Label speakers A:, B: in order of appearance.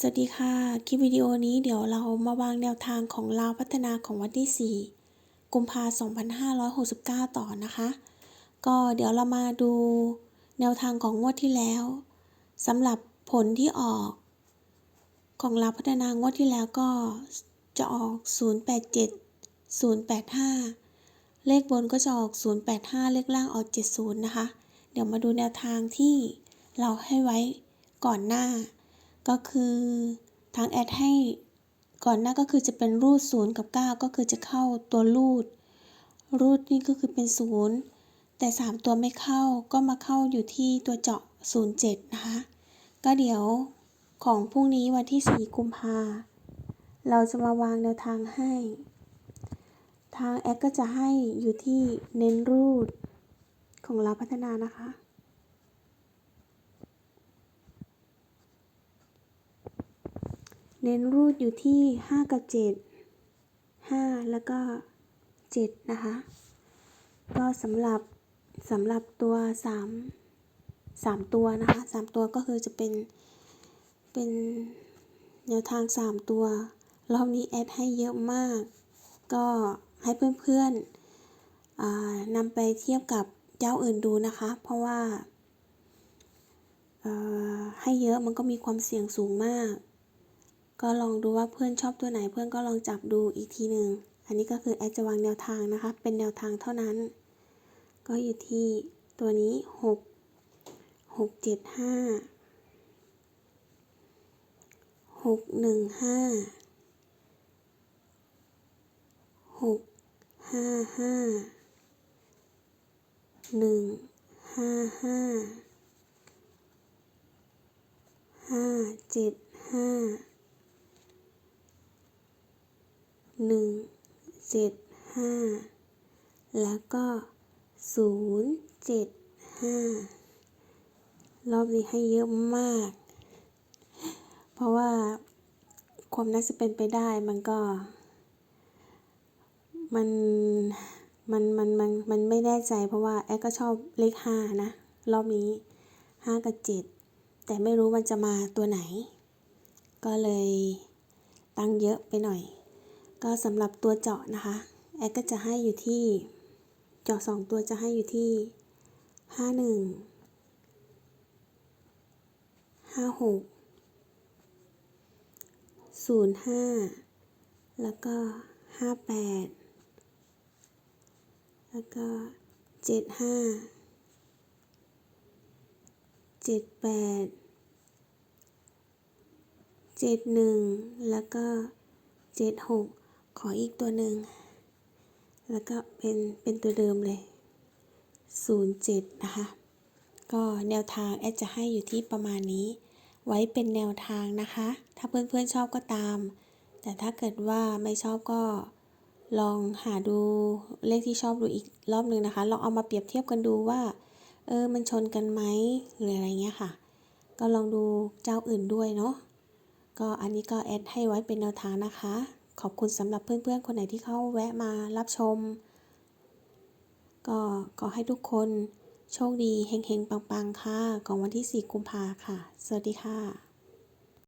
A: สวัสดีค่ะ คลิปวิดีโอนี้เดี๋ยวเรามาวางแนวทางของลาวพัฒนาของวันที่ 4 กุมภาพันธ์2569 ต่อนะคะ ก็เดี๋ยวเรามาดูแนวทางของงวดที่แล้วสำหรับผลที่ออก ของลาวพัฒนางวดที่แล้วก็จะออก 087 085 เลขบนก็จะออก 085 เลขล่างออก 70 นะคะ เดี๋ยวมาดูแนวทางที่เราให้ไว้ก่อนหน้า ก็คือทางแอดให้ก่อนหน้าก็คือจะเป็นรูด0กับ 9 ก็คือจะเข้าตัวรูด รูดนี่ก็คือเป็น 0 แต่ 3 ตัวไม่เข้าก็มาเข้าอยู่ที่ตัวเจาะ 07 นะคะ ก็เดี๋ยวของพรุ่งนี้วันที่ 4 กุมภาเราจะมาวางแนวทางให้ ทางแอดก็จะให้อยู่ที่เน้นรูดของเราพัฒนานะคะ เน้นรูดอยู่ที่ 5 กับ 7 5 แล้วก็ 7 นะคะ ก็สำหรับสำหรับตัว 3 3 ตัวนะคะ 3 ตัวก็คือจะเป็น เป็นแนวทาง 3 ตัว รอบนี้แอดให้เยอะมาก ก็ให้เพื่อนๆนำไปเทียบกับเจ้าอื่นดูนะคะ เพราะว่าให้เยอะมันก็มีความเสี่ยงสูงมาก ก็ลองดูว่าเพื่อนชอบตัวไหนเพื่อนก็ลองจับดูอีกทีหนึ่ง อันนี้ก็คือแอดจะวางแนวทางนะคะ เป็นแนวทางเท่านั้น ก็อยู่ที่ตัวนี้ 6 6 7 5 6 1 5 6 5 5 1 5 5 5 7 5 หนึ่งเจ็ดห้าแล้วก็ศูนย์เจ็ดห้ารอบนี้ให้เยอะมาก เพราะว่าความน่าจะเป็นไปได้มันก็ มันมันมันมันมันไม่แน่ใจเพราะว่าแอดก็ชอบเลขห้านะ รอบนี้ห้ากับเจ็ดแต่ไม่รู้มันจะมาตัวไหน ก็เลยตั้งเยอะไปหน่อย ก็สำหรับตัวเจาะนะคะ แอดก็จะให้อยู่ที่ เจาะสองตัวจะให้อยู่ที่ห้าหนึ่งห้าหกศูนย์ห้าแล้วก็ห้าแปดแล้วก็เจ็ดห้าเจ็ดแปดเจ็ดหนึ่งแล้วก็เจ็ดหก ขออีกตัวหนึ่ง แล้วก็เป็นเป็นตัวเดิมเลย 07 นะคะ ก็แนวทางแอดจะให้อยู่ที่ประมาณนี้ ไว้เป็นแนวทางนะคะ ถ้าเพื่อนๆชอบก็ตาม แต่ถ้าเกิดว่าไม่ชอบก็ลองหาดูเลขที่ชอบดูอีกรอบหนึ่งนะคะ ลองเอามาเปรียบเทียบกันดูว่า เออ มันชนกันไหมหรืออะไรเงี้ยค่ะ ก็ลองดูเจ้าอื่นด้วยเนาะ ก็อันนี้ก็แอดให้ไว้เป็นแนวทางนะคะ ขอบคุณสำหรับเพื่อนๆ คนไหนที่เข้าแวะมารับชม ก็ขอให้ทุกคนโชคดีเฮงๆ ปังๆ ค่ะ ของวันที่ 4 กุมภาค่ะ สวัสดีค่ะ